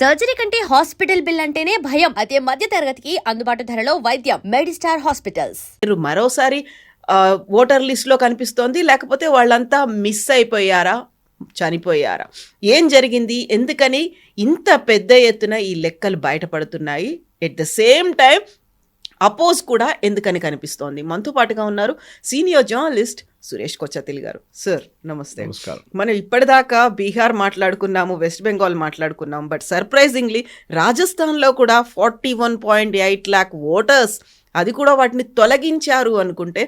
Surgery కంటే hospital bill అంటేనే భయం. అదే మధ్య తరగతికి అందుబాటు ధరలో వైద్యం. Medistar hospitals. మీరు మరోసారి ఓటర్ లిస్ట్లో కనిపిస్తోంది. లేకపోతే వాళ్ళంతా మిస్ అయిపోయారా? చనిపోయారా? ఏం జరిగింది? ఎందుకని ఇంత పెద్ద ఎత్తున ఈ లెక్కలు బయటపడుతున్నాయి. At the same time oppose కూడా ఎందుకని కనిపిస్తోంది? మనతో పాటుగా ఉన్నారు సీనియర్ జర్నలిస్ట్ సురేష్ కొచ్చతిల్ గారు. సార్ నమస్తే. మనం ఇప్పటిదాకా బీహార్ మాట్లాడుకున్నాము వెస్ట్ బెంగాల్ మాట్లాడుకున్నాం బట్ సర్ప్రైజింగ్లీ రాజస్థాన్లో కూడా forty one point eight lakh voters అది కూడా వాటిని తొలగించారు అనుకుంటే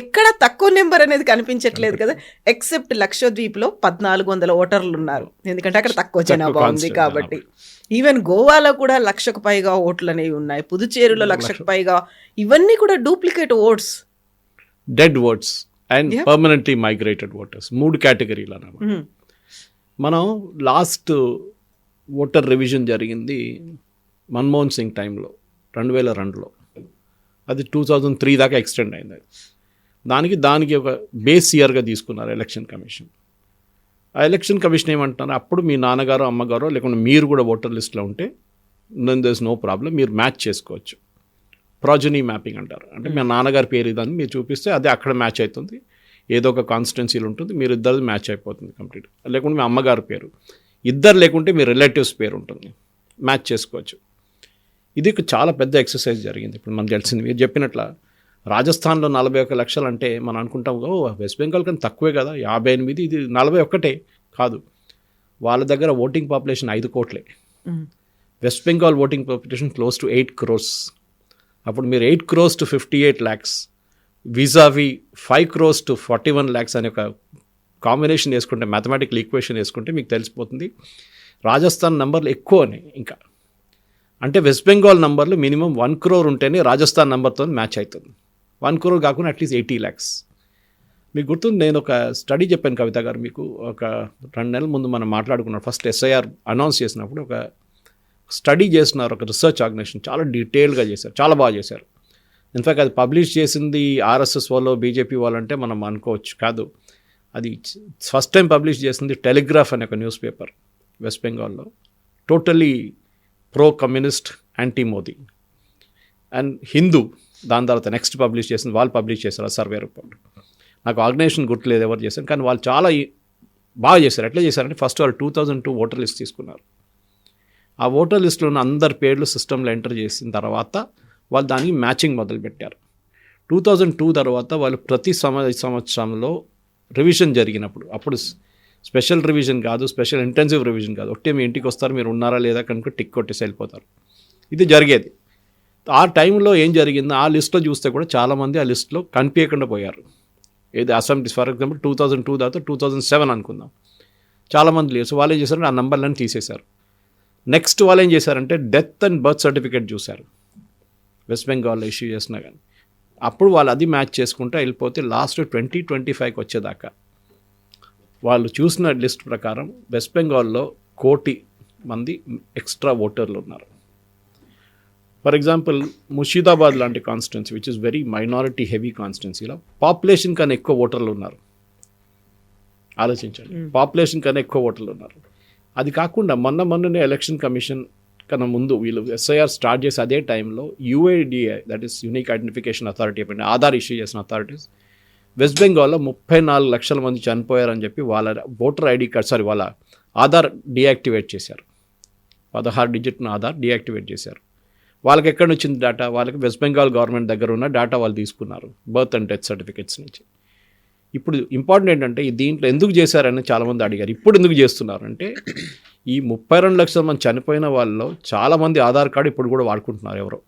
ఎక్కడ తక్కువ నెంబర్ అనేది కనిపించట్లేదు కదా. ఎక్సెప్ట్ లక్షద్వీప్లో పద్నాలుగు వందల ఓటర్లు ఉన్నారు. ఎందుకంటే అక్కడ తక్కువ జనాభా ఉంది కాబట్టి. ఈవెన్ గోవాలో కూడా లక్షకు పైగా ఓట్లు అనేవి ఉన్నాయి. పుదుచేరిలో లక్షకు పైగా ఇవన్నీ కూడా duplicate votes. Dead votes and. Permanently migrated voters. మూడు కేటగిరీలు అన్నమాట. మనం లాస్ట్ ఓటర్ రివిజన్ జరిగింది మన్మోహన్ సింగ్ టైంలో రెండు వేల రెండులో. అది టూ థౌజండ్ త్రీ దాకా ఎక్స్టెండ్ అయింది. దానికి దానికి ఒక బేస్ ఇయర్గా తీసుకున్నారు ఎలక్షన్ కమిషన్. ఆ ఎలక్షన్ కమిషన్ ఏమంటున్నారు? అప్పుడు మీ నాన్నగారు అమ్మగారు లేకుంటే మీరు కూడా ఓటర్ లిస్ట్లో ఉంటే దెన్ దస్ నో ప్రాబ్లం మీరు మ్యాచ్ చేసుకోవచ్చు. ప్రాజనీ మ్యాపింగ్ అంటారు. అంటే మీ నాన్నగారి పేరు ఇదని మీరు చూపిస్తే అదే అక్కడ మ్యాచ్ అవుతుంది. ఏదో ఒక కాన్స్టిట్యున్సీలు ఉంటుంది. మీరు ఇద్దరు మ్యాచ్ అయిపోతుంది కంప్లీట్ లేకుంటే మీ అమ్మగారి పేరు. ఇద్దరు లేకుంటే మీ రిలేటివ్స్ పేరు ఉంటుంది. మ్యాచ్ చేసుకోవచ్చు. ఇది ఒక చాలా పెద్ద ఎక్సర్సైజ్ జరిగింది. ఇప్పుడు మనకు తెలిసింది మీరు చెప్పినట్ల రాజస్థాన్లో నలభై ఒక్క లక్షలు అంటే మనం అనుకుంటాం ఓ వెస్ట్ బెంగాల్ కన్నా తక్కువే కదా. యాభై ఎనిమిది ఇది నలభై ఒక్కటే కాదు. వాళ్ళ దగ్గర ఓటింగ్ పాపులేషన్ ఐదు కోట్లే. West Bengal voting population close to eight crores అప్పుడు మీరు eight crores to fifty eight lakhs vis a vis five crores to forty one lakhs అనే ఒక కాంబినేషన్ వేసుకుంటే మ్యాథమెటికల్ ఈక్వేషన్ వేసుకుంటే మీకు తెలిసిపోతుంది. రాజస్థాన్ నంబర్లు ఎక్కువనే ఇంకా. అంటే వెస్ట్ బెంగాల్ నంబర్లు మినిమం వన్ క్రోర్ ఉంటేనే రాజస్థాన్ నంబర్తో మ్యాచ్ అవుతుంది. వన్ క్రోర్ కాకుండా అట్లీస్ట్ ఎయిటీ ల్యాక్స్. మీకు గుర్తుంది నేను ఒక స్టడీ చెప్పాను కవిత గారు మీకు ఒక రెండు నెలల ముందు మనం మాట్లాడుకున్నాం. ఫస్ట్ ఎస్ఐఆర్ అనౌన్స్ చేసినప్పుడు ఒక స్టడీ చేస్తున్నారు ఒక రీసెర్చ్ ఆర్గనైజేషన్. చాలా డీటెయిల్గా చేశారు. చాలా బాగా చేశారు. ఇన్ఫ్యాక్ట్ అది పబ్లిష్ చేసింది ఆర్ఎస్ఎస్ వాళ్ళు బీజేపీ వాళ్ళంటే మనం అనుకోవచ్చు కాదు. అది ఫస్ట్ టైం పబ్లిష్ చేసింది టెలిగ్రాఫ్ అనే ఒక న్యూస్ పేపర్ వెస్ట్ బెంగాల్లో. Totally pro communist anti Modi and Hindu దాని తర్వాత నెక్స్ట్ పబ్లిష్ చేసింది వాళ్ళు పబ్లిష్ చేశారు ఆ సర్వే రిపోర్ట్. నాకు ఆర్గనైజేషన్ గుర్తులేదు ఎవరు చేశారు కానీ వాళ్ళు చాలా బాగా చేశారు. ఎట్లా చేశారంటే ఫస్ట్ వాళ్ళు two thousand two voter list తీసుకున్నారు. ఆ ఓటర్ లిస్ట్లో ఉన్న అందరి పేర్లు సిస్టంలో ఎంటర్ చేసిన తర్వాత వాళ్ళు దానికి మ్యాచింగ్ మొదలుపెట్టారు. టూ థౌజండ్ టూ తర్వాత వాళ్ళు ప్రతి సమ సంవత్సరంలో రివిజన్ జరిగినప్పుడు అప్పుడు స్పెషల్ రివిజన్ కాదు స్పెషల్ ఇంటెన్సివ్ రివిజన్ కాదు. ఒకటే మీ ఇంటికి వస్తారు మీరు ఉన్నారా లేదా కనుక టిక్ కొట్టేసి వెళ్ళిపోతారు. ఇది జరిగేది. ఆ టైంలో ఏం జరిగిందో ఆ లిస్ట్లో చూస్తే కూడా చాలామంది ఆ లిస్ట్లో కనిపించకుండా పోయారు. ఏది assemblies for example two thousand two తర్వాత టూ థౌజండ్ సెవెన్ అనుకుందాం. చాలామంది లేరు. సో వాళ్ళు ఏం చేశారంటే ఆ నెంబర్లను తీసేశారు. నెక్స్ట్ వాళ్ళు ఏం చేశారంటే డెత్ అండ్ బర్త్ సర్టిఫికేట్ చూశారు. వెస్ట్ బెంగాల్లో ఇష్యూ చేసినా కానీ అప్పుడు వాళ్ళు అది మ్యాచ్ చేసుకుంటూ వెళ్ళిపోతే లాస్ట్ ట్వంటీ ట్వంటీ ఫైవ్కి వచ్చేదాకా వాళ్ళు చూసిన లిస్ట్ ప్రకారం వెస్ట్ బెంగాల్లో కోటి మంది ఎక్స్ట్రా ఓటర్లు ఉన్నారు. ఫర్ ఎగ్జాంపుల్ ముషీదాబాద్ లాంటి constituency which is very minority heavy కాన్స్టిట్యున్సీలో పాపులేషన్ కన్నా ఎక్కువ ఓటర్లు ఉన్నారు. ఆలోచించండి. పాపులేషన్ కన్నా ఎక్కువ ఓటర్లు ఉన్నారు. అది కాకుండా మొన్న మొన్ననే ఎలక్షన్ కమిషన్ కన్నా ముందు వీళ్ళు ఎస్ఐఆర్ స్టార్ట్ చేసి అదే టైంలో UIDAI that is unique identification authority Aadhaar issue చేసిన అథారిటీస్ వెస్ట్ బెంగాల్లో ముప్పై నాలుగు లక్షల మంది చనిపోయారని చెప్పి వాళ్ళ ఓటర్ ఐడి కార్డ్ సారీ వాళ్ళ ఆధార్ డియాక్టివేట్ చేశారు. పదహారు డిజిట్ను ఆధార్ డియాక్టివేట్ చేశారు. వాళ్ళకి ఎక్కడ వచ్చింది డేటా వాళ్ళకి వెస్ట్ బెంగాల్ గవర్నమెంట్ దగ్గర ఉన్న డేటా వాళ్ళు తీసుకున్నారు బర్త్ అండ్ డెత్ సర్టిఫికేట్స్ నుంచి. ఇప్పుడు ఇంపార్టెంట్ ఏంటంటే ఈ దీంట్లో ఎందుకు చేశారని చాలామంది అడిగారు. ఇప్పుడు ఎందుకు చేస్తున్నారు అంటే ఈ ముప్పై రెండు లక్షల మంది చనిపోయిన వాళ్ళలో చాలామంది ఆధార్ కార్డు ఇప్పుడు కూడా వాడుకుంటున్నారు ఎవరో.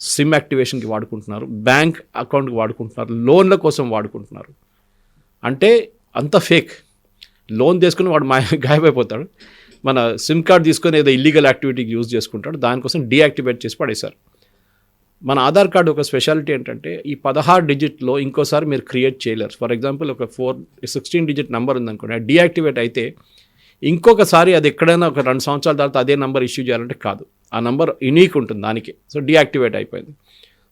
సిమ్ యాక్టివేషన్కి వాడుకుంటున్నారు బ్యాంక్ అకౌంట్కి వాడుకుంటున్నారు లోన్ల కోసం వాడుకుంటున్నారు. అంటే అంత ఫేక్. లోన్ తీసుకుని వాడు మా గాయమైపోతాడు. మన సిమ్ కార్డ్ తీసుకొని ఏదో ఇల్లీగల్ యాక్టివిటీకి యూజ్ చేసుకుంటాడు. దానికోసం డీయాక్టివేట్ చేసి పడేశారు. మన ఆధార్ కార్డు ఒక స్పెషాలిటీ ఏంటంటే ఈ పదహారు డిజిట్లో ఇంకోసారి మీరు క్రియేట్ చేయలేరు. ఫర్ ఎగ్జాంపుల్ ఒక ఫోర్ సిక్స్టీన్ డిజిట్ నెంబర్ ఉందనుకోండి డీయాక్టివేట్ అయితే ఇంకొకసారి అది ఎక్కడైనా ఒక రెండు సంవత్సరాల తర్వాత అదే నెంబర్ ఇష్యూ చేయాలంటే కాదు. ఆ నెంబర్ యునీక్ ఉంటుంది దానికి. సో డీయాక్టివేట్ అయిపోయింది.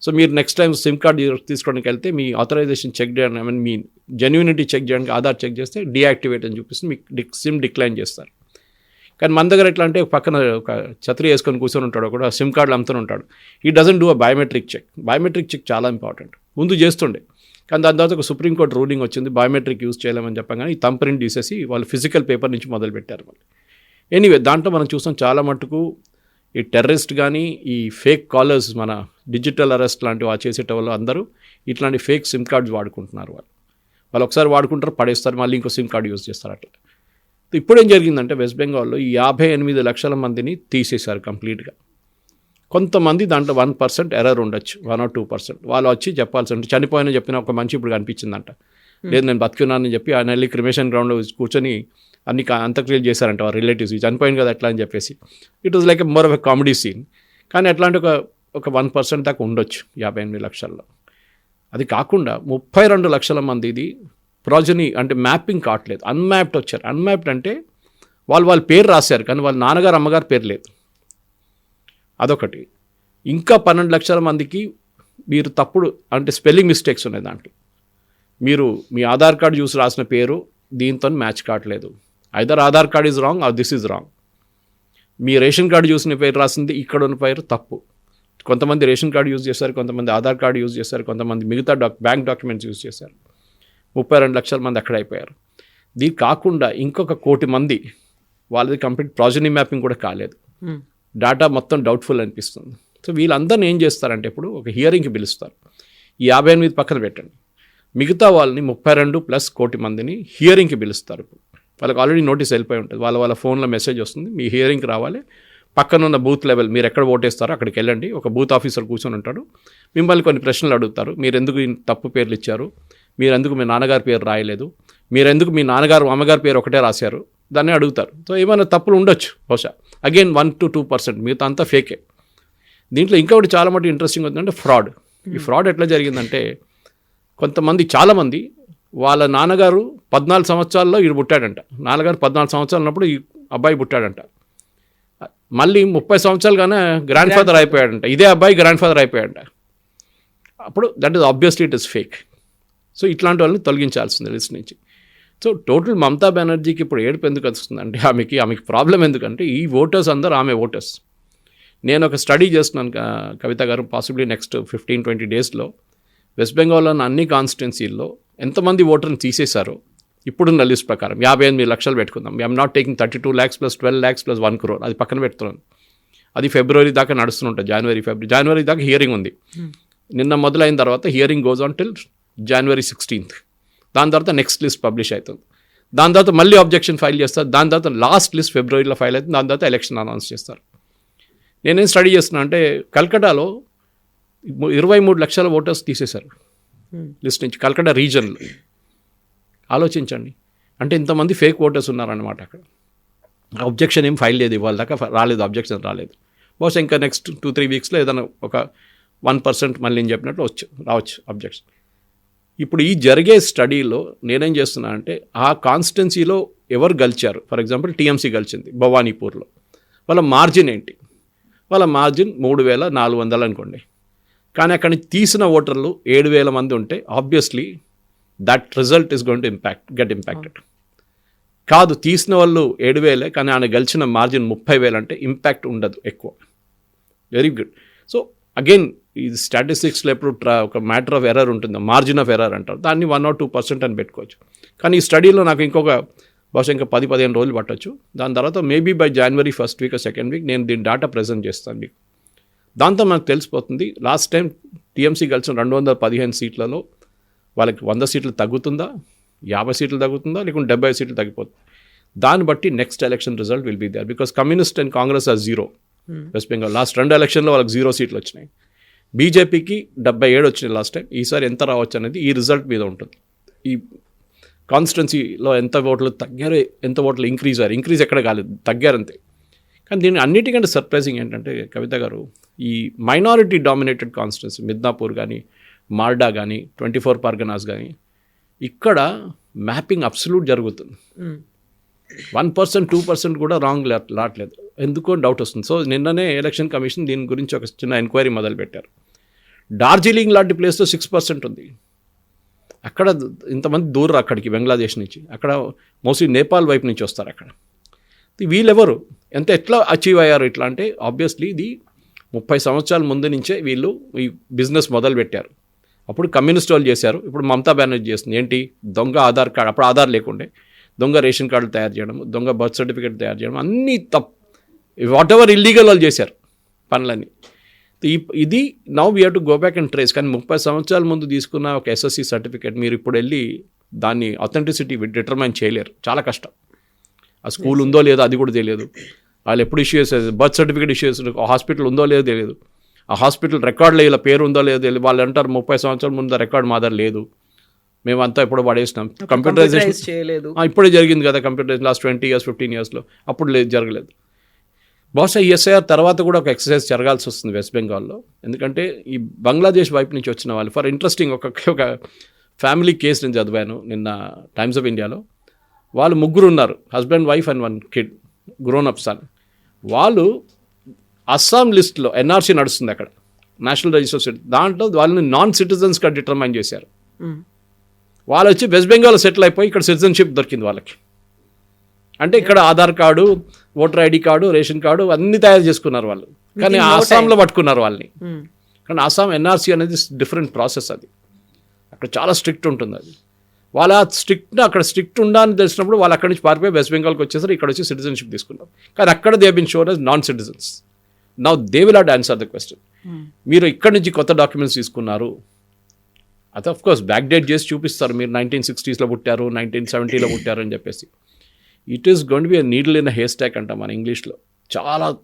సో మీరు నెక్స్ట్ టైం సిమ్ కార్డ్ తీసుకోవడానికి వెళ్తే మీ ఆథరైజేషన్ చెక్ చేయడానికి ఐ మీన్ మీ జెన్యూనిటీ చెక్ చేయడానికి ఆధార్ చెక్ చేస్తే డీయాక్టివేట్ అని చూపిస్తుంది మీకు సిమ్ డిక్లైన్ చేస్తారు. కానీ మన దగ్గర ఎట్లా అంటే పక్కన ఒక ఛత్రి వేసుకొని కూర్చొని ఉంటాడు కూడా సిమ్ కార్డులు అమ్ముతూనే ఉంటాడు. ఈ dozen do a biometric check biometric check చాలా ఇంపార్టెంట్ ముందు చేస్తుండే. కానీ దాని తర్వాత ఒక సుప్రీంకోర్టు రూలింగ్ వచ్చింది బయోమెట్రిక్ యూస్ చేయలేమని చెప్పగానే ఈ ప్రింట్ తీసేసి వాళ్ళు ఫిజికల్ పేపర్ నుంచి మొదలుపెట్టారు మళ్ళీ. వాళ్ళు ఎనీవే దాంట్లో మనం చూస్తాం చాలా మటుకు ఈ టెర్రరిస్ట్ కానీ ఈ ఫేక్ కాలర్స్ మన డిజిటల్ అరెస్ట్ లాంటివి ఆ చేసేటోళ్ళు అందరూ ఇట్లాంటి ఫేక్ సిమ్ కార్డ్స్ వాడుకుంటున్నారు వాళ్ళు. వాళ్ళు ఒకసారి వాడుకుంటారు పడేస్తారు మళ్ళీ ఇంకో సిమ్ కార్డు యూజ్ చేస్తారు అట్లా. ఇప్పుడు ఏం జరిగిందంటే వెస్ట్ బెంగాల్లో ఈ యాభై ఎనిమిది లక్షల మందిని తీసేశారు కంప్లీట్గా. కొంతమంది దాంట్లో వన్ పర్సెంట్ ఎర్రర్ ఉండొచ్చు వన్ ఆర్ టూ పర్సెంట్. వాళ్ళు వచ్చి చెప్పాల్సి ఉంటుంది చనిపోయిన చెప్పిన ఒక మనిషి ఇప్పుడు కనిపించిందంట. లేదు నేను బతుకున్నానని చెప్పి ఆయన వెళ్ళి క్రిమేషన్ గ్రౌండ్లో కూర్చొని అన్ని అంత్యక్రియలు చేశారంట వారి రిలేటివ్స్. చనిపోయింది కదా ఎట్లా? అని చెప్పేసి. It was like a more of a comedy scene కానీ అట్లాంటి ఒక ఒక వన్ పర్సెంట్ దాకా ఉండొచ్చు యాభై ఎనిమిది లక్షల్లో. అది కాకుండా ముప్పై రెండు లక్షల మంది ఇది ప్రాజనీ అంటే మ్యాపింగ్ కావట్లేదు. అన్మ్యాప్డ్ వచ్చారు. అన్మ్యాప్డ్ అంటే వాళ్ళు వాళ్ళ పేరు రాశారు కానీ వాళ్ళ నాన్నగారు అమ్మగారు పేరు లేదు. అదొకటి. ఇంకా పన్నెండు లక్షల మందికి మీరు తప్పుడు అంటే స్పెల్లింగ్ మిస్టేక్స్ ఉన్నాయి దాంట్లో. మీరు మీ ఆధార్ కార్డు చూసి రాసిన పేరు దీంతో మ్యాచ్ కావట్లేదు. Either Aadhaar card is wrong or this is wrong me ration card చూసిన పేరు రాసింది ఇక్కడ ఉన్న పేరు తప్పు. కొంతమంది రేషన్ కార్డు యూజ్ చేశారు కొంతమంది ఆధార్ కార్డు యూజ్ చేశారు కొంతమంది మిగతా డాక్ బ్యాంక్ డాక్యుమెంట్స్ యూజ్ చేశారు. ముప్పై రెండు లక్షల మంది అక్కడ అయిపోయారు. దీని కాకుండా ఇంకొక కోటి మంది వాళ్ళది కంప్లీట్ ప్రాజనీ మ్యాపింగ్ కూడా కాలేదు. డేటా మొత్తం డౌట్ఫుల్ అనిపిస్తుంది. సో వీళ్ళందరిని ఏం చేస్తారంటే ఇప్పుడు ఒక హియరింగ్కి పిలుస్తారు. ఈ యాభై ఎనిమిది పక్కన పెట్టండి. మిగతా వాళ్ళని ముప్పై రెండు ప్లస్ కోటి మందిని హియరింగ్కి పిలుస్తారు ఇప్పుడు. వాళ్ళకి ఆల్రెడీ నోటీస్ వెళ్ళిపోయి ఉంటుంది. వాళ్ళ వాళ్ళ ఫోన్లో మెసేజ్ వస్తుంది. మీ హియరింగ్కి రావాలి. పక్కన ఉన్న బూత్ లెవెల్ మీరు ఎక్కడ ఓటేస్తారో అక్కడికి వెళ్ళండి. ఒక బూత్ ఆఫీసర్ కూర్చొని ఉంటాడు. మిమ్మల్ని కొన్ని ప్రశ్నలు అడుగుతారు. మీరు ఎందుకు తప్పు పేర్లు ఇచ్చారు? మీరు ఎందుకు మీ నాన్నగారి పేరు రాయలేదు? మీరు ఎందుకు మీ నాన్నగారు అమ్మగారి పేరు ఒకటే రాశారు? దాన్ని అడుగుతారు. సో ఏమైనా తప్పులు ఉండొచ్చు బహుశా. Again one to two percent మిగతా అంతా ఫేకే దీంట్లో ఇంకొకటి చాలా మటు ఇంట్రెస్టింగ్ ఉందంటే ఫ్రాడ్ ఈ ఫ్రాడ్ ఎట్లా జరిగిందంటే కొంతమంది చాలామంది వాళ్ళ నాన్నగారు పద్నాలుగు సంవత్సరాల్లో ఈడు పుట్టాడంట. నాన్నగారు పద్నాలుగు సంవత్సరాలు ఉన్నప్పుడు ఈ అబ్బాయి పుట్టాడంట. మళ్ళీ ముప్పై సంవత్సరాలుగానే గ్రాండ్ ఫాదర్ అయిపోయాడంట. ఇదే అబ్బాయి గ్రాండ్ ఫాదర్ అయిపోయాడంట. అప్పుడు that is obviously it is fake so ఇట్లాంటి వాళ్ళని తొలగించాల్సింది లిస్ట్ నుంచి. సో టోటల్ మమతా బెనర్జీకి ఇప్పుడు ఏడుపు ఎందుకు వస్తుందంటే ఆమెకి ఆమెకి ప్రాబ్లం ఎందుకంటే ఈ ఓటర్స్ అందరూ ఆమె ఓటర్స్. నేను ఒక స్టడీ చేస్తున్నాను Kavitha garu possibly next fifteen twenty డేస్లో. వెస్ట్ బెంగాల్లోని అన్ని కాన్స్టిట్యున్సీల్లో ఎంతమంది ఓటర్ని తీసేశారో ఇప్పుడున్న లిస్ట్ ప్రకారం యాభై ఎనిమిది లక్షలు పెట్టుకుందాం. I'm not taking thirty two lakhs plus twelve lakhs plus one crore. అది పక్కన పెడుతున్నాను. అది ఫిబ్రవరి దాకా నడుస్తుంటుంది. జనవరి ఫిబ్రవరి జనవరి దాకా హియరింగ్ ఉంది. నిన్న మొదలైన తర్వాత hearing goes on till January sixteenth దాని తర్వాత నెక్స్ట్ లిస్ట్ పబ్లిష్ అవుతుంది. దాని తర్వాత మళ్ళీ అబ్జెక్షన్ ఫైల్ చేస్తారు. దాని తర్వాత లాస్ట్ లిస్ట్ ఫిబ్రవరిలో ఫైల్ అవుతుంది. దాని తర్వాత ఎలక్షన్ అనౌన్స్ చేస్తారు. నేనేం స్టడీ చేస్తున్నా అంటే కల్కటాలో ఇరవై మూడు లక్షల ఓటర్స్ తీసేశారు. లిస్ట్ నుంచి కల్కటా రీజన్లో ఆలోచించండి. అంటే ఇంతమంది ఫేక్ ఓటర్స్ ఉన్నారన్నమాట అక్కడ. అబ్జెక్షన్ ఏం ఫైల్ లేదు. ఇవాళ దాకా రాలేదు. అబ్జెక్షన్ రాలేదు. బహుశా ఇంకా నెక్స్ట్ టూ త్రీ వీక్స్లో ఏదైనా ఒక వన్ పర్సెంట్ మళ్ళీ నేను చెప్పినట్లు వచ్చు రావచ్చు. అబ్జెక్షన్ ఇప్పుడు ఈ జరిగే స్టడీలో నేనేం చేస్తున్నా అంటే ఆ కాన్స్టిట్యున్సీలో ఎవరు గెలిచారు? ఫర్ ఎగ్జాంపుల్ టీఎంసీ గెలిచింది భవానీపూర్లో. వాళ్ళ మార్జిన్ ఏంటి? వాళ్ళ మార్జిన్ మూడు వేల నాలుగు వందలు అనుకోండి. కానీ అక్కడి నుంచి తీసిన ఓటర్లు ఏడు వేల మంది ఉంటే obviously that result is going to impact get impacted కాదు తీసిన వాళ్ళు ఏడు వేలే కానీ ఆయన గెలిచిన మార్జిన్ ముప్పై వేలు అంటే ఇంపాక్ట్ ఉండదు ఎక్కువ. వెరీ గుడ్ సో అగైన్ ఇది స్టాటిస్టిక్స్లో ఎప్పుడు ట్రా ఒక మ్యాటర్ ఆఫ్ ఎర్రర్ ఉంటుంది మార్జిన్ ఆఫ్ ఎర్రర్ అంటారు. దాన్ని వన్ ఆర్ టూ పర్సెంట్ అని పెట్టుకోవచ్చు. కానీ ఈ స్టడీలో నాకు ఇంకొక బహుశా ఇంకా పది పదిహేను రోజులు పట్టొచ్చు. దాని తర్వాత maybe by January first week second week నేను దీని డేటా ప్రజెంట్ చేస్తాను మీకు. దాంతో మనకు తెలిసిపోతుంది లాస్ట్ టైం టీఎంసీ గెలిచిన రెండు వందల పదిహేను సీట్లలో వాళ్ళకి వంద సీట్లు తగ్గుతుందా? యాభై సీట్లు తగ్గుతుందా? లేకుంటే డెబ్బై సీట్లు తగ్గిపోతుంది. దాన్ని బట్టి next election result will be there because communist and Congress are zero West Bengal last రెండు ఎలక్షన్లో వాళ్ళకి జీరో సీట్లు వచ్చినాయి. బీజేపీకి డెబ్బై ఏడు వచ్చినాయి లాస్ట్ టైం ఈసారి ఎంత రావచ్చు అనేది ఈ రిజల్ట్ మీద ఉంటుంది. ఈ కాన్స్టిట్యున్సీలో ఎంత ఓట్లు తగ్గారు ఎంత ఓట్లు ఇంక్రీజ్ అయ్యారు ఇంక్రీజ్ ఎక్కడ కాలేదు తగ్గారు అంతే. కానీ దీని అన్నిటికంటే సర్ప్రైజింగ్ ఏంటంటే కవిత గారు ఈ మైనారిటీ డామినేటెడ్ కాన్స్టిట్యున్సీ మిద్నాపూర్ కానీ మార్డా కానీ ట్వంటీ ఫోర్ పర్గనాస్ కానీ ఇక్కడ మ్యాపింగ్ అబ్సల్యూట్ జరుగుతుంది. వన్ పర్సెంట్ టూ పర్సెంట్ కూడా రాంగ్ రావట్లేదు ఎందుకో డౌట్ వస్తుంది. సో నిన్ననే ఎలక్షన్ కమిషన్ దీని గురించి ఒక చిన్న ఎంక్వైరీ మొదలుపెట్టారు. డార్జిలింగ్ లాంటి ప్లేస్లో సిక్స్ పర్సెంట్ ఉంది. అక్కడ ఇంతమంది దూరం అక్కడికి బంగ్లాదేశ్ నుంచి. అక్కడ మోస్ట్లీ నేపాల్ వైపు నుంచి వస్తారు అక్కడ. వీళ్ళెవరు? ఎంత ఎట్లా అచీవ్ అయ్యారు ఇట్లా అంటే ఆబ్వియస్లీ ఇది ముప్పై సంవత్సరాల ముందు నుంచే వీళ్ళు ఈ బిజినెస్ మొదలు పెట్టారు అప్పుడు కమ్యూనిస్ట్ వాళ్ళు చేశారు. ఇప్పుడు మమతా బెనర్జీ చేస్తుంది. ఏంటి? దొంగ ఆధార్ కార్డు. అప్పుడు ఆధార్ లేకుండే. దొంగ రేషన్ కార్డులు తయారు చేయడం దొంగ బర్త్ సర్టిఫికేట్ తయారు చేయడం అన్నీ తప్ వాట్ ఎవర్ ఇల్లీగల్ వాళ్ళు చేశారు పనులన్నీ. ఇది now we to go back and trace కానీ ముప్పై సంవత్సరాల ముందు తీసుకున్న ఒక ఎస్ఎస్సి సర్టిఫికేట్ మీరు ఇప్పుడు వెళ్ళి దాన్ని అథెంటిసిటీ డిటర్మైన్ చేయలేరు. చాలా కష్టం. ఆ స్కూల్ ఉందో లేదో అది కూడా తెలియదు. వాళ్ళు ఎప్పుడు ఇష్యూ చేసేది బర్త్ సర్టిఫికేట్ ఇష్యూ చేస్తారు హాస్పిటల్ ఉందో లేదో తెలియదు. ఆ హాస్పిటల్ రికార్డులో ఇలా పేరు ఉందో లేదో తెలియదు. వాళ్ళు అంటారు ముప్పై సంవత్సరాల ముందు రికార్డ్ మా దగ్గర లేదు. మేమంతా ఎప్పుడో పడేసినాం. కంప్యూటరైజేషన్ కంప్యూటరైజ్ చేయలేదు. ఇప్పుడే జరిగింది కదా computer last twenty years fifteen ఇయర్స్లో అప్పుడు లేదు జరగలేదు. బహుశా ఈ ఎస్ఐఆర్ తర్వాత కూడా ఒక ఎక్సర్సైజ్ జరగాల్సి వస్తుంది వెస్ట్ బెంగాల్లో. ఎందుకంటే ఈ బంగ్లాదేశ్ వైపు నుంచి వచ్చిన వాళ్ళు ఫర్ ఇంట్రెస్టింగ్ ఒక ఒక ఫ్యామిలీ కేసు నేను చదివాను నిన్న టైమ్స్ ఆఫ్ ఇండియాలో. వాళ్ళు ముగ్గురు ఉన్నారు husband wife and one kid grown up son. వాళ్ళు అస్సాం లిస్ట్లో ఎన్ఆర్సీ నడుస్తుంది అక్కడ నేషనల్ రిజిస్టర్ దాంట్లో వాళ్ళని నాన్ సిటిజన్స్గా డిటర్మైన్ చేశారు. వాళ్ళు వచ్చి వెస్ట్ బెంగాల్ సెటిల్ అయిపోయి ఇక్కడ సిటిజన్షిప్ దొరికింది వాళ్ళకి. అంటే ఇక్కడ Aadhaar card voter ID card ration card అన్ని తయారు చేసుకున్నారు వాళ్ళు. కానీ ఆసాంలో పట్టుకున్నారు వాళ్ళని. మ్మ్. కానీ ఆసాం ఎన్ఆర్సీ అనేది డిఫరెంట్ ప్రాసెస్ అది. అక్కడ చాలా స్ట్రిక్ట్ ఉంటుంది అది. వాళ్ళ స్ట్రిక్ట్ అక్కడ స్ట్రిక్ట్ ఉండాలని తెలిసినప్పుడు వాళ్ళు అక్కడి నుంచి పారిపోయి వెస్ట్ బెంగాల్కి వచ్చేసరి ఇక్కడ వచ్చి సిటిజన్షిప్ తీసుకున్నారు. కానీ అక్కడ they been shown as non citizens now they will had answer the question మీరు ఇక్కడి నుంచి కొత్త డాక్యుమెంట్స్ తీసుకున్నారు. అది ఆఫ్ కోర్స్ బ్యాక్ డేట్ చేసి చూపిస్తారు మీరు. నైన్టీన్ సిక్స్టీస్లో పుట్టారు నైన్టీన్ సెవెంటీలో పుట్టారు అని చెప్పేసి. It is gonna be needle in hair stack అంట మన ఇంగ్లీష్లో. చాలా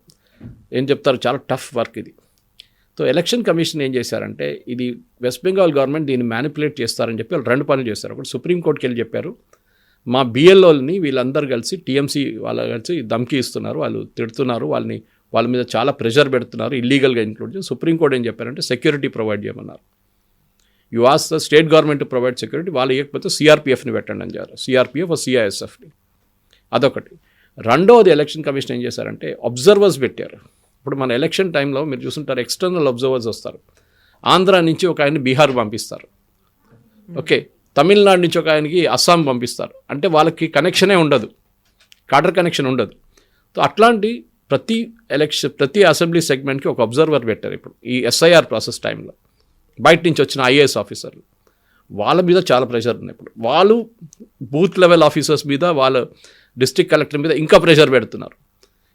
ఏం చెప్తారు? చాలా టఫ్ వర్క్ ఇది. సో ఎలక్షన్ కమిషన్ ఏం చేశారంటే ఇది వెస్ట్ బెంగాల్ గవర్నమెంట్ దీన్ని మ్యానిపులేట్ చేస్తారని చెప్పి వాళ్ళు రెండు పనులు చేస్తారు ఒకటి సుప్రీంకోర్టుకి వెళ్ళి చెప్పారు. మా బిఎల్ఓల్ని వీళ్ళందరూ కలిసి టీఎంసీ వాళ్ళు కలిసి ధమ్కి ఇస్తున్నారు. వాళ్ళు తిడుతున్నారు. వాళ్ళని వాళ్ళ మీద చాలా ప్రెషర్ పెడుతున్నారు. ఇల్లీగల్గా ఇంక్లూడ్ చేసి సుప్రీంకోర్టు ఏం చెప్పారంటే సెక్యూరిటీ ప్రొవైడ్ చేయమన్నారు. You as the state government provide security వాళ్ళు ఇవ్వకపోతే సిఆర్పిఎఫ్ని పెట్టండి అని చెప్పారు. సిఆర్పిఎఫ్ సిఐఎస్ఎఫ్ని అదొకటి. రెండవది ఎలక్షన్ కమిషన్ ఏం చేశారంటే అబ్జర్వర్స్ పెట్టారు. ఇప్పుడు మన ఎలక్షన్ టైంలో మీరు చూస్తుంటారు ఎక్స్టర్నల్ అబ్జర్వర్స్ వస్తారు. ఆంధ్ర నుంచి ఒక ఆయన బీహార్ పంపిస్తారు. ఓకే. తమిళనాడు నుంచి ఒక ఆయనకి అస్సాం పంపిస్తారు. అంటే వాళ్ళకి కనెక్షనే ఉండదు. కాటర్ కనెక్షన్ ఉండదు. సో అట్లాంటి ప్రతి ఎలక్షన్ ప్రతి అసెంబ్లీ సెగ్మెంట్కి ఒక అబ్జర్వర్ పెట్టారు ఇప్పుడు ఈ ఎస్ఐఆర్ ప్రాసెస్ టైంలో. బయట నుంచి వచ్చిన ఐఏఎస్ ఆఫీసర్లు వాళ్ళ మీద చాలా ప్రెషర్ ఉంది ఇప్పుడు. వాళ్ళు బూత్ లెవెల్ ఆఫీసర్స్ మీద వాళ్ళ డిస్ట్రిక్ట్ కలెక్టర్ మీద ఇంకా ప్రెషర్ పెడుతున్నారు.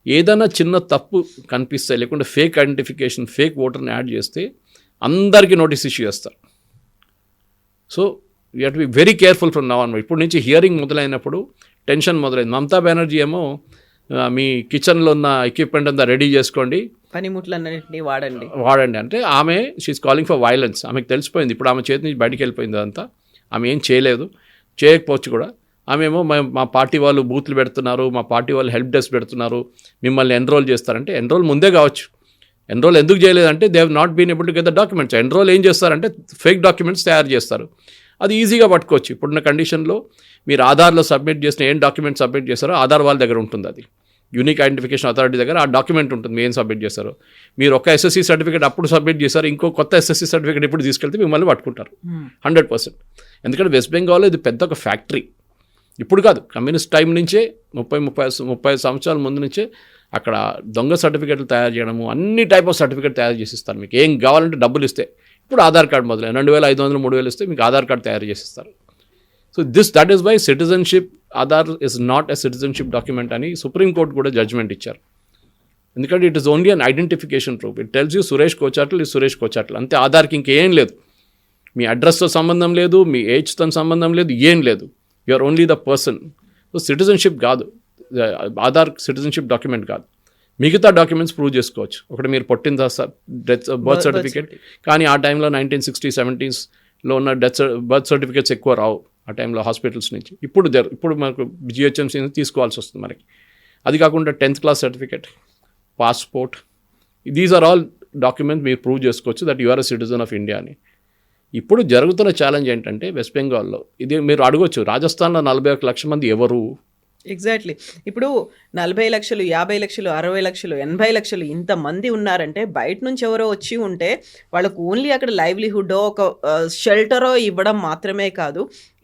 ఏదైనా చిన్న తప్పు కనిపిస్తే లేకుంటే ఫేక్ ఐడెంటిఫికేషన్ ఫేక్ ఓటర్ని యాడ్ చేస్తే అందరికీ నోటీస్ ఇష్యూ చేస్తారు. So you had be very careful from now ఇప్పుడు నుంచి హియరింగ్ మొదలైనప్పుడు టెన్షన్ మొదలైంది. మమతా బెనర్జీ ఏమో మీ కిచెన్లో ఉన్న ఎక్విప్మెంట్ అంతా రెడీ చేసుకోండి. పనిముట్లన్నింటినీ వాడండి. వాడండి. అంటే ఆమె షీఈస్ కాలింగ్ ఫర్ వైలెన్స్ ఆమెకు తెలిసిపోయింది. ఇప్పుడు ఆమె చేతి నుంచి బయటికి వెళ్ళిపోయింది అదంతా. ఆమె ఏం చేయలేదు. చేయకపోవచ్చు కూడా. ఆమె ఏమో మా- పార్టీ వాళ్ళు బూత్లు పెడుతున్నారు మా పార్టీ వాళ్ళు హెల్ప్ డెస్క్ పెడుతున్నారు మిమ్మల్ని ఎన్రోల్ చేస్తారంటే ఎన్రోల్ ముందే కావచ్చు. ఎన్రోల్ ఎందుకు చేయలేదంటే they have not been able to get the documents. Enrol ఏం చేస్తారంటే ఫేక్ డాక్యుమెంట్స్ తయారు చేస్తారు. అది ఈజీగా పట్టుకోవచ్చు. ఇప్పుడున్న కండిషన్లో మీరు ఆధార్లో సబ్మిట్ చేసిన ఏం డాక్యుమెంట్ సబ్మిట్ చేస్తారో ఆధార్ వాళ్ళ దగ్గర ఉంటుంది అది. యూనిక్ ఐడెంటిఫికేషన్ అథారిటీ దగ్గర ఆ డాక్యుమెంట్ ఉంటుంది మీరు ఏం సబ్మిట్ చేస్తారో మీరు ఒక ఎస్ఎస్సీ సర్టిఫికేట్ అప్పుడు సబ్మిట్ చేశారు ఇంకో కొత్త ఎస్ఎస్సీ సర్టిఫికేట్ ఇప్పుడు తీసుకెళ్తే మిమ్మల్ని పట్టుకుంటారు. Hundred percent. ఎందుకంటే వెస్ట్ బెంగాల్లో ఇది పెద్ద ఒక ఫ్యాక్టరీ. ఇప్పుడు కాదు కమ్యూనిస్ట్ టైం నుంచే ముప్పై ముప్పై ముప్పై సంవత్సరాల ముందు నుంచే అక్కడ దొంగ సర్టిఫికేట్లు తయారు చేయడము అన్ని టైప్ ఆఫ్ సర్టిఫికేట్ తయారు చేసి ఇస్తారు మీకు ఏం కావాలంటే డబ్బులు ఇస్తే. ఇప్పుడు ఆధార్ కార్డు మొదలై రెండు వేల ఐదు వందలు మూడు వేలు ఇస్తే మీకు ఆధార్ కార్డు తయారు చేసిస్తారు. So this that is by citizenship Aadhaar is not a citizenship document అని సుప్రీంకోర్టు కూడా జడ్జ్మెంట్ ఇచ్చారు. ఎందుకంటే it is only an identification proof it tells you Suresh Kochattil ఈ సురేష్ కోచాట్లు అంతే ఆధార్కి ఇంకేం లేదు. మీ అడ్రస్తో సంబంధం లేదు మీ ఏజ్తో సంబంధం లేదు ఏం లేదు. You are only the person. So citizenship కాదు. ఆధార్ సిటిజన్షిప్ డాక్యుమెంట్ కాదు. మిగతా డాక్యుమెంట్స్ ప్రూవ్ చేసుకోవచ్చు. ఒకటి మీరు పుట్టిన డెత్ బర్త్ సర్టిఫికేట్. కానీ ఆ టైంలో నైన్టీన్ సిక్స్టీ సెవెంటీస్లో ఉన్న డెత్ బర్త్ సర్టిఫికేట్స్ ఎక్కువ రావు ఆ టైంలో హాస్పిటల్స్ నుంచి. ఇప్పుడు జరు ఇప్పుడు మనకు జిహెచ్ఎంసీ నుంచి తీసుకోవాల్సి వస్తుంది మనకి. అది కాకుండా tenth class certificate passport. These are all document మీరు ప్రూవ్ చేసుకోవచ్చు that you are a citizen of India అని ఇప్పుడు జరుగుతున్న ఛాలెంజ్ ఏంటంటే వెస్ట్ బెంగాల్లో ఇది మీరు అడగొచ్చు రాజస్థాన్లో నలభై ఒక లక్షల మంది ఎవరు? ఎగ్జాక్ట్లీ ఇప్పుడు నలభై లక్షలు యాభై లక్షలు అరవై లక్షలు ఎనభై లక్షలు ఇంతమంది ఉన్నారంటే బయట నుంచి ఎవరో వచ్చి ఉంటే వాళ్ళకు ఓన్లీ అక్కడ లైవ్లీహుడ్ ఒక షెల్టరో ఇవ్వడం మాత్రమే కాదు.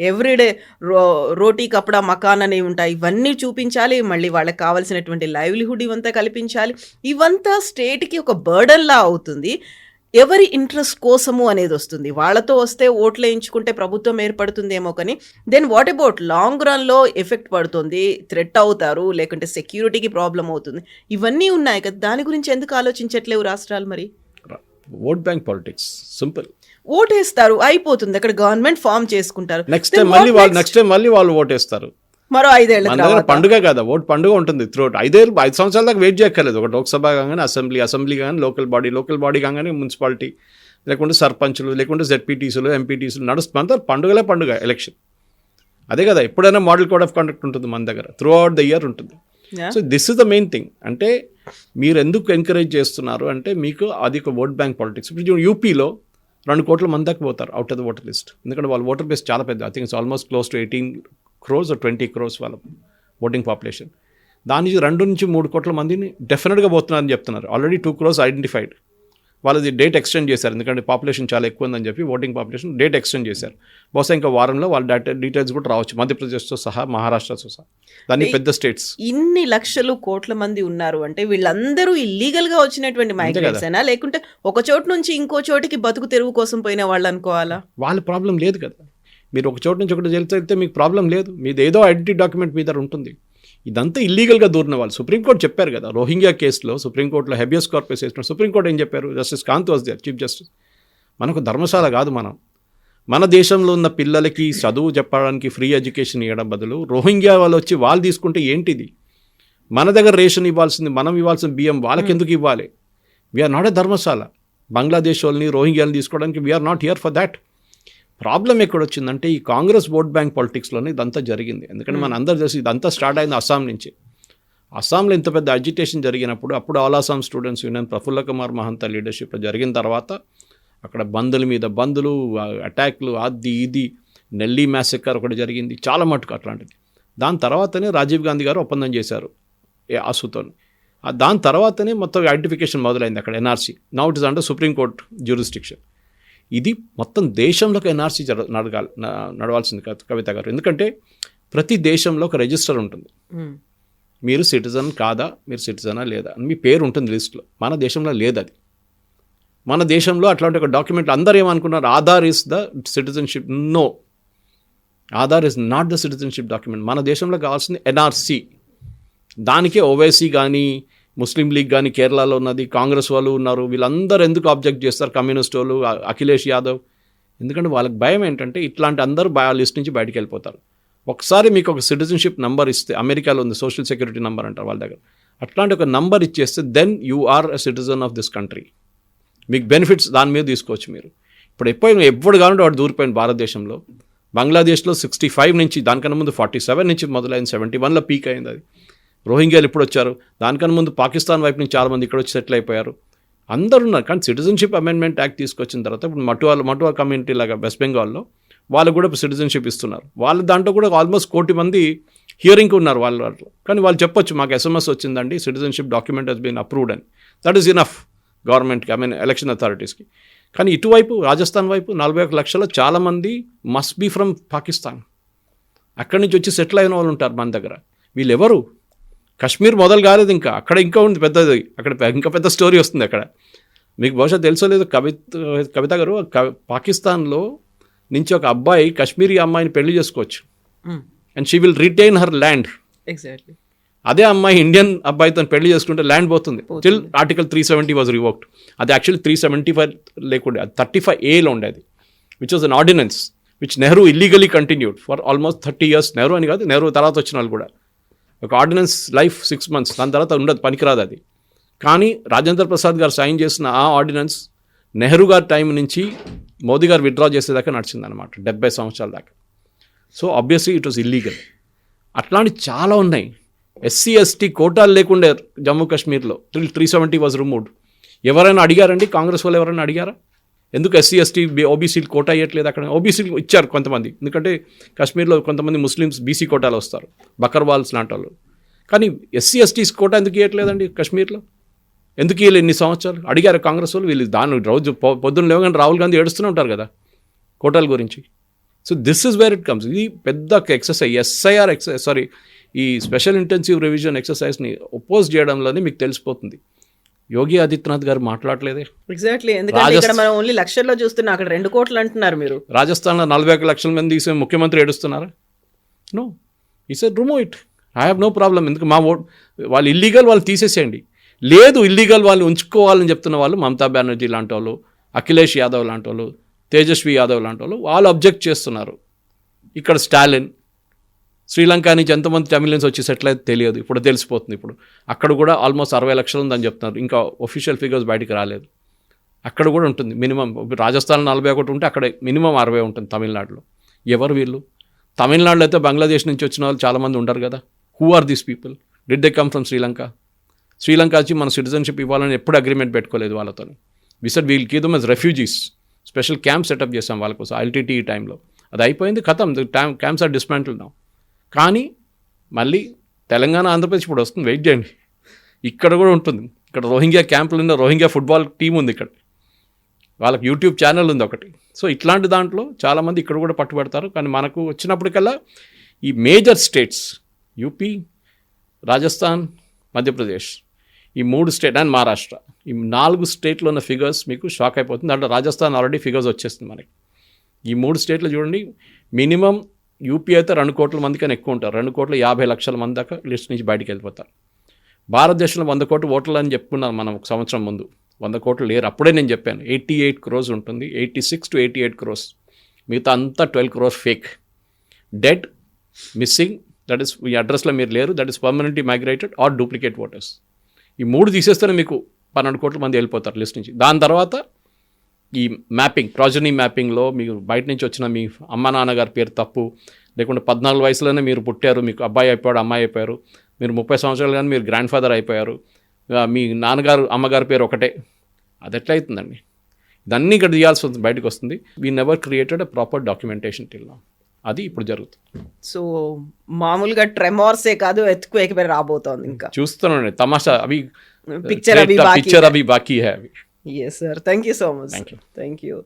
ఎవ్రీడే రో రోటీ కపడా మకాన్ అనేవి ఉంటాయి. ఇవన్నీ చూపించాలి మళ్ళీ వాళ్ళకి కావాల్సినటువంటి లైవ్లీహుడ్ ఇవంతా కల్పించాలి. ఇవంతా స్టేట్కి ఒక బర్డన్లా అవుతుంది. ఎవరి ఇంట్రెస్ట్ కోసము అనేది వస్తుంది. వాళ్ళతో వస్తే ఓట్లు వేయించుకుంటే ప్రభుత్వం ఏర్పడుతుందేమో కానీ దెన్ వాట్ అబౌట్ లాంగ్ రన్లో ఎఫెక్ట్ పడుతుంది థ్రెట్ అవుతారు లేకుంటే సెక్యూరిటీకి ప్రాబ్లం అవుతుంది. ఇవన్నీ ఉన్నాయి కదా. దాని గురించి ఎందుకు ఆలోచించట్లేవు రాష్ట్రాలు మరి? ఓట్ బ్యాంక్ పాలిటిక్స్ సింపుల్ ఓటేస్తారు అయిపోతుంది. అక్కడ గవర్నమెంట్ ఫామ్ చేసుకుంటారు. నెక్స్ట్ టైం మళ్ళీ వాళ్ళు? నెక్స్ట్ టైం మళ్ళీ వాళ్ళు ఓటేస్తారు. మరో తర్వాత. పండుగ కదా ఓట్ పండుగ ఉంటుంది. త్రూ ఐదేళ్ళు ఐదు సంవత్సరాల దాకా వెయిట్ చేయక్కర్లేదు. ఒక లోక్సభ కాగానే అసెంబ్లీ అసెంబ్లీ కానీ లోకల్ బాడీ లోకల్ బాడీ కాగానే మున్సిపాలిటీ లేకుంటే సర్పంచులు లేకుంటే జెడ్పీటీసీలు ఎంపీటీసీలు నడుస్తుంది పండుగలే పండుగ ఎలక్షన్ అదే కదా ఎప్పుడైనా మోడల్ కోడ్ ఆఫ్ కండక్ట్ ఉంటుంది మన దగ్గర. త్రూ అవుట్ ద ఇయర్ ఉంటుంది. So this is the main thing అంటే మీరు ఎందుకు ఎంకరేజ్ చేస్తున్నారు? అంటే మీకు అది ఒక ఓట్ బ్యాంక్ పాలిటిక్స్ ఇప్పుడు యూపీలో రెండు కోట్ల మంది దాకా పోతారు out of the voter list ఎందుకంటే వాళ్ళ ఓటర్ బేస్ చాలా పెద్ద. I think it's almost close to eighteen crores twenty crores వాళ్ళ ఓటింగ్ పాపులేషన్ దాని నుంచి రెండు నుంచి మూడు కోట్ల మందిని డెఫినెట్గా పోతున్నారని చెప్తున్నారు. ఆల్రెడీ టూ క్రోస్ ఐడెంటిఫైడ్ వాళ్ళది డేట్ ఎక్స్టెండ్ చేశారు. ఎందుకంటే పాపులేషన్ చాలా ఎక్కువ ఉందని చెప్పి ఓటింగ్ పాపులేషన్ డేట్ ఎక్స్టెండ్ చేశారు. బహుశా ఇంకా వారంలో వాళ్ళ డేటా డీటెయిల్స్ కూడా రావచ్చు. మధ్యప్రదేశ్తో సహా మహారాష్ట్రతో సహా. దాన్ని పెద్ద స్టేట్స్ ఇన్ని లక్షలు కోట్ల మంది ఉన్నారు అంటే వీళ్ళందరూ ఇల్లీగల్గా వచ్చినటువంటి మైగ్రెంట్స్ అయినా లేకుంటే ఒక చోటు నుంచి ఇంకో చోటికి బతుకు తెరువు కోసం పోయిన వాళ్ళు అనుకోవాలా వాళ్ళ ప్రాబ్లం లేదు కదా. మీరు ఒక చోటు నుంచి ఒకటి వెళ్తే మీకు ప్రాబ్లం లేదు. మీది ఏదో ఐడెంటిటీ డాక్యుమెంట్ మీ దగ్గర ఉంటుంది. ఇదంతా ఇల్లీగల్గా దూరిన వాళ్ళు. సుప్రీంకోర్టు చెప్పారు కదా రోహింగ్యా కేసులో సుప్రీంకోర్టులో హెబియస్ కార్పస్ వేసిన సుప్రీంకోర్టు ఏం చెప్పారు? Justice Kant was their chief justice. మనకు ధర్మశాల కాదు మనం. మన దేశంలో ఉన్న పిల్లలకి చదువు చెప్పడానికి ఫ్రీ ఎడ్యుకేషన్ ఇవ్వడం బదులు రోహింగ్యా వాళ్ళు వచ్చి వాళ్ళు తీసుకుంటే ఏంటిది? మన దగ్గర రేషన్ ఇవ్వాల్సింది మనం ఇవ్వాల్సిన బియ్యం వాళ్ళకి ఎందుకు ఇవ్వాలి we are not a dharamshala. Bangladesh వాళ్ళని రోహింగ్యాలను తీసుకోవడానికి we are not here for that problem ఎక్కడ వచ్చిందంటే ఈ కాంగ్రెస్ ఓట్ బ్యాంక్ పాలిటిక్స్లోనే ఇదంతా జరిగింది. ఎందుకంటే మన అందరు తెలిసి ఇదంతా స్టార్ట్ అయింది అస్సాం నుంచి. అస్సాంలో ఇంత పెద్ద అజిటేషన్ జరిగినప్పుడు అప్పుడు all Assam students union Prafulla Kumar Mahanta లీడర్షిప్లో జరిగిన తర్వాత అక్కడ బందుల మీద బందులు అటాక్లు అది ఇది నెల్లీ మ్యాసెక్కర్ ఒకటి జరిగింది. చాలా మటుకు అట్లాంటిది. దాని తర్వాతనే రాజీవ్ గాంధీ గారు ఒప్పందం చేశారు. ఏ ఆసుతో దాని తర్వాతనే మొత్తం ఐడెంటిఫికేషన్ మొదలైంది అక్కడ NRC. Now it is under supreme court jurisdiction ఇది మొత్తం దేశంలోకి ఎన్ఆర్సీ నడగాలి నడవాల్సింది కవిత గారు. ఎందుకంటే ప్రతి దేశంలో ఒక రిజిస్టర్ ఉంటుంది. మీరు సిటిజన్ కాదా మీరు సిటిజనా లేదా అని మీ పేరు ఉంటుంది లిస్ట్లో. మన దేశంలో లేదు అది మన దేశంలో అట్లాంటి ఒక డాక్యుమెంట్ అందరు ఏమనుకున్నారు? Aadhaar is the citizenship. No. Aadhaar is not the citizenship document. మన దేశంలో కావాల్సింది ఎన్ఆర్సి. దానికే ఓవైసీ కానీ ముస్లిం లీగ్ కానీ కేరళలో ఉన్నది కాంగ్రెస్ వాళ్ళు ఉన్నారు వీళ్ళందరూ ఎందుకు ఆబ్జెక్ట్ చేస్తారు? కమ్యూనిస్ట్ వాళ్ళు అఖిలేష్ యాదవ్. ఎందుకంటే వాళ్ళకి భయం ఏంటంటే ఇట్లాంటి అందరూ బయ లిస్ట్ నుంచి బయటికి వెళ్ళిపోతారు. ఒకసారి మీకు ఒక సిటిజన్షిప్ నెంబర్ ఇస్తే అమెరికాలో ఉంది సోషల్ సెక్యూరిటీ నెంబర్ అంటారు వాళ్ళ దగ్గర. అట్లాంటి ఒక నంబర్ ఇచ్చేస్తే then you are a citizen of this country మీకు బెనిఫిట్స్ దాని మీద తీసుకోవచ్చు మీరు. ఇప్పుడు ఎప్పుడు ఎప్పుడు కావాలంటే వాడు దూరిపోయింది భారతదేశంలో బంగ్లాదేశ్లో సిక్స్టీ ఫైవ్ నుంచి దానికన్నా ముందు ఫార్టీ సెవెన్ నుంచి మొదలైంది సెవెంటీ వన్లో పీక్ అయింది అది. రోహింగ్యాలు ఇప్పుడు వచ్చారు దానికన్నా ముందు పాకిస్తాన్ వైపు నుంచి చాలామంది ఇక్కడ వచ్చి సెటిల్ అయిపోయారు. అందరు ఉన్నారు కానీ సిటిజన్షిప్ అమెండ్మెంట్ యాక్ట్ తీసుకొచ్చిన తర్వాత ఇప్పుడు మటువాళ్ళు మటువా కమ్యూనిటీ లాగా వెస్ట్ బెంగాల్లో వాళ్ళు కూడా సిటిజన్షిప్ ఇస్తున్నారు. వాళ్ళ దాంట్లో కూడా ఆల్మోస్ట్ కోటి మంది హియరింగ్ ఉన్నారు వాళ్ళ వాళ్ళు కానీ వాళ్ళు చెప్పొచ్చు మాకు ఎస్ఎంఎస్ వచ్చిందండి citizenship document has been approved అని. దట్ ఈస్ ఇనఫ్ గవర్నమెంట్కి ఐ మీన్ ఎలక్షన్ అథారిటీస్కి. కానీ ఇటువైపు రాజస్థాన్ వైపు నలభై ఒక లక్షల చాలామంది మస్ట్ బీ ఫ్రమ్ పాకిస్తాన్. అక్కడి నుంచి వచ్చి సెటిల్ అయిన వాళ్ళు ఉంటారు మన దగ్గర. వీళ్ళెవరు? కశ్మీర్ మొదలు కాలేదు ఇంకా. అక్కడ ఇంకా ఉంది పెద్దది అక్కడ ఇంకా పెద్ద స్టోరీ వస్తుంది అక్కడ. మీకు బహుశా తెలుసో లేదు కవిత కవిత గారు పాకిస్తాన్లో నుంచి ఒక అబ్బాయి కాశ్మీరీ అమ్మాయిని పెళ్ళి చేసుకోవచ్చు. And she will retain her land exactly అదే అమ్మాయి ఇండియన్ అబ్బాయితో పెళ్ళి చేసుకుంటే ల్యాండ్ పోతుంది. Still article three seventy was revoked అది యాక్చువల్లీ త్రీ సెవెంటీ ఫైవ్ లేకుండే. అది థర్టీ ఫైవ్ ఏలో ఉండేది. Which was an ordinance which Nehru illegally continued for almost thirty years Nehru అని కాదు నెహ్రూ తర్వాత వచ్చిన వాళ్ళు కూడా. ఒక ఆర్డినెన్స్ లైఫ్ సిక్స్ మంత్స్ దాని తర్వాత ఉండదు పనికిరాదు అది. కానీ రాజేంద్ర ప్రసాద్ గారు సైన్ చేసిన ఆ ఆర్డినెన్స్ నెహ్రూ గారి టైం నుంచి మోదీ గారు విత్డ్రా చేసేదాకా నడిచిందనమాట డెబ్బై సంవత్సరాల దాకా. So obviously it was illegal అట్లాంటి చాలా ఉన్నాయి. ఎస్సీ ఎస్టీ కోటాలు లేకుండే జమ్మూ కాశ్మీర్లో three three seventy was removed ఎవరైనా అడిగారండి? కాంగ్రెస్ వాళ్ళు ఎవరైనా అడిగారా? ఎందుకు ఎస్సీ ఎస్టీ ఓబీసీలు కోటా ఇవ్వట్లేదు అక్కడ ఓబీసీలు ఇచ్చారు కొంతమంది. ఎందుకంటే కాశ్మీర్లో కొంతమంది ముస్లిమ్స్ బీసీ కోటాలు వస్తారు. బకర్వాల్స్ లాంటి వాళ్ళు. కానీ ఎస్సీ ఎస్టీస్ కోటా ఎందుకు ఇవ్వట్లేదండి కాశ్మీర్లో? ఎందుకు వీళ్ళు ఎన్ని సంవత్సరాలు? అడిగారు కాంగ్రెస్ వాళ్ళు వీళ్ళు దాని రోజు పొద్దున్న లేవగానే రాహుల్ గాంధీ ఏడుస్తూనే ఉంటారు కదా కోటాల గురించి. So this is where it comes. ఇది పెద్ద ఎక్సర్సైజ్ ఎస్ఐఆర్ ఎక్సర్సైజ్ సారీ ఈ స్పెషల్ ఇంటెన్సివ్ రివిజన్ ఎక్సర్సైజ్ని ఒపోజ్ చేయడంలోనే మీకు తెలిసిపోతుంది. యోగి ఆదిత్యనాథ్ గారు మాట్లాడలేదే. ఎగ్జాక్ట్లీ ఎందుకంటే ఇక్కడ మనం ఓన్లీ లక్షల్లో చూస్తున్నాం అక్కడ రెండు కోట్లు అంటున్నారు మీరు. రాజస్థాన్లో నలభై ఒక లక్షల మంది తీసే ముఖ్యమంత్రి ఏడుస్తున్నారా? నో ఈ SIR remove it I have no problem ఎందుకు మా ఓట్ వాళ్ళు ఇల్లీగల్ వాళ్ళు తీసేసేయండి. లేదు ఇల్లీగల్ వాళ్ళు ఉంచుకోవాలని చెప్తున్న వాళ్ళు మమతా బెనర్జీ లాంటి వాళ్ళు అఖిలేష్ యాదవ్ లాంటి వాళ్ళు తేజస్వి యాదవ్ లాంటి వాళ్ళు వాళ్ళు అబ్జెక్ట్ చేస్తున్నారు. ఇక్కడ స్టాలిన్ శ్రీలంక నుంచి ఎంతమంది తమిళన్స్ వచ్చి సెటిల్ అయితే తెలియదు. ఇప్పుడు తెలిసిపోతుంది ఇప్పుడు. అక్కడ కూడా ఆల్మోస్ట్ అరవై లక్షలు ఉందని చెప్తున్నారు. ఇంకా ఒఫీషియల్ ఫిగర్స్ బయటికి రాలేదు. అక్కడ కూడా ఉంటుంది. మినిమం రాజస్థాన్ నలభై ఒకటి ఉంటే అక్కడ మినిమం అరవై ఉంటుంది తమిళనాడులో. ఎవరు వీళ్ళు? తమిళనాడులో అయితే బంగ్లాదేశ్ నుంచి వచ్చిన వాళ్ళు చాలామంది ఉంటారు కదా. Who are these people did they come from Sri Lanka Sri Lanka వచ్చి మన సిటిజన్షిప్ ఇవ్వాలని ఎప్పుడు అగ్రిమెంట్ పెట్టుకోలేదు వాళ్ళతో Visser we'll keep them as refugees special camp set up చేసాం వాళ్ళ కోసం. ఎల్టీటీ టైంలో అది అయిపోయింది కథం. క్యాంప్స్ ఆర్ డిస్మాంటిల్ నా కానీ మళ్ళీ తెలంగాణ ఆంధ్రప్రదేశ్ ఇప్పుడు వస్తుంది. వెయిట్ చేయండి. ఇక్కడ కూడా ఉంటుంది. ఇక్కడ రోహింగ్యా క్యాంపులు ఉన్న రోహింగ్యా ఫుట్బాల్ టీం ఉంది ఇక్కడ. వాళ్ళకి యూట్యూబ్ ఛానల్ ఉంది ఒకటి. సో ఇట్లాంటి దాంట్లో చాలామంది ఇక్కడ కూడా పట్టుబడతారు. కానీ మనకు వచ్చినప్పటికల్లా ఈ major states UP Rajasthan Madhya Pradesh ఈ మూడు స్టేట్ అండ్ మహారాష్ట్ర ఈ నాలుగు స్టేట్లో ఉన్న ఫిగర్స్ మీకు షాక్ అయిపోతుంది. దాంట్లో రాజస్థాన్ ఆల్రెడీ ఫిగర్స్ వచ్చేస్తుంది మనకి. ఈ మూడు స్టేట్లు చూడండి. మినిమం యూపీ అయితే రెండు కోట్ల మంది కన్నా ఎక్కువ ఉంటారు. రెండు కోట్ల యాభై లక్షల మంది దాకా లిస్ట్ నుంచి బయటకు వెళ్ళిపోతారు. భారతదేశంలో వంద కోట్ల ఓట్లు అని చెప్పుకున్నాను మనం ఒక సంవత్సరం ముందు. వంద కోట్లు లేరు. అప్పుడే నేను చెప్పాను ఎయిటీ ఎయిట్ క్రోస్ ఉంటుంది. Eighty six to eighty eight crores. మిగతా అంతా twelve crores fake. Dead missing that is ఈ అడ్రస్లో మీరు లేరు. That is permanently migrated or duplicate voters. ఈ మూడు తీసేస్తేనే మీకు పన్నెండు కోట్ల మంది వెళ్ళిపోతారు లిస్ట్ నుంచి. దాని తర్వాత ఈ మ్యాపింగ్ ప్రాజనీ మ్యాపింగ్లో మీకు బయట నుంచి వచ్చిన మీ అమ్మ నాన్నగారి పేరు తప్పు. లేకుంటే పద్నాలుగు వయసులోనే మీరు పుట్టారు మీకు అబ్బాయి అయిపోయాడు అమ్మాయి అయిపోయారు. మీరు ముప్పై సంవత్సరాలు కానీ మీరు గ్రాండ్ ఫాదర్ అయిపోయారు మీ నాన్నగారు అమ్మగారి పేరు ఒకటే. అది ఎట్లయితుందండి? ఇదన్నీ ఇక్కడ తీయాల్సి వస్తుంది బయటకు వస్తుంది. We never created a proper documentation till అది ఇప్పుడు జరుగుతుంది. సో మామూలుగా ట్రెమార్సే కాదు ఎత్తుకు రాబోతోంది ఇంకా. చూస్తున్నాను తమాషా అవి అభి బాకీ పిక్చర్ అవి బాకీ హై అవి. Yes, sir. Thank you so much. Thank you. Thank you.